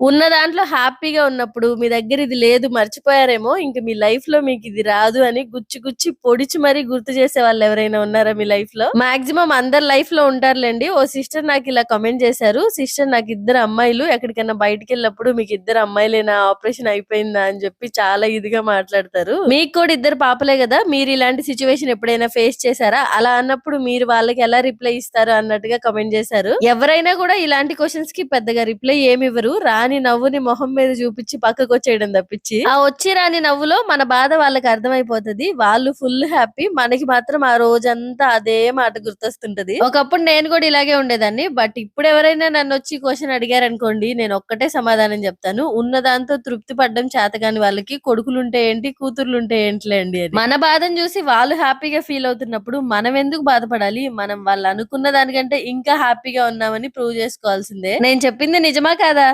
ఉన్న దాంట్లో హ్యాపీగా ఉన్నప్పుడు మీ దగ్గర ఇది లేదు మర్చిపోయారేమో ఇంక మీ లైఫ్లో మీకు ఇది రాదు అని గుచ్చి గుచ్చి పొడిచి మరీ గుర్తు చేసే వాళ్ళు ఎవరైనా ఉన్నారా మీ లైఫ్లో? మాక్సిమం అందరు లైఫ్లో ఉంటారులేండి. ఓ సిస్టర్ నాకు ఇలా కమెంట్ చేశారు. సిస్టర్ నాకు ఇద్దరు అమ్మాయిలు ఎక్కడికైనా బయటికి వెళ్ళినప్పుడు మీకు ఇద్దరు అమ్మాయిలేనా? ఆపరేషన్ అయిపోయిందా? అని చెప్పి చాలా ఇదిగా మాట్లాడతారు. మీకు కూడా ఇద్దరు పాపలే కదా? మీరు ఇలాంటి సిచ్యువేషన్ ఎప్పుడైనా ఫేస్ చేశారా? అలా అన్నప్పుడు మీరు వాళ్ళకి ఎలా రిప్లై ఇస్తారు అన్నట్టుగా కమెంట్ చేశారు. ఎవరైనా కూడా ఇలాంటి క్వశ్చన్స్కి పెద్దగా రిప్లై ఏమి ఇవ్వరు. రా రాని నవ్వుని మొహం మీద చూపించి పక్కకు వచ్చేయడం తప్పించి ఆ వచ్చి రాని నవ్వులో మన బాధ వాళ్ళకి అర్థమైపోతుంది. వాళ్ళు ఫుల్ హ్యాపీ. మనకి మాత్రం ఆ రోజంతా అదే మాట గుర్తొస్తుంటది. ఒకప్పుడు నేను కూడా ఇలాగే ఉండేదాన్ని. బట్ ఇప్పుడు ఎవరైనా నన్ను వచ్చి క్వశ్చన్ అడిగారనుకోండి నేను ఒక్కటే సమాధానం చెప్తాను. ఉన్న దాంతో తృప్తి పడడం చేతగాని వాళ్ళకి కొడుకులుంటే ఏంటి కూతుర్లుంటే ఏంటిలేండి అని మన బాధను చూసి వాళ్ళు హ్యాపీగా ఫీల్ అవుతున్నప్పుడు మనం ఎందుకు బాధపడాలి? మనం వాళ్ళు అనుకున్న దానికంటే ఇంకా హ్యాపీగా ఉన్నామని ప్రూవ్ చేసుకోవాల్సిందే. నేను చెప్పింది నిజమా కాదా?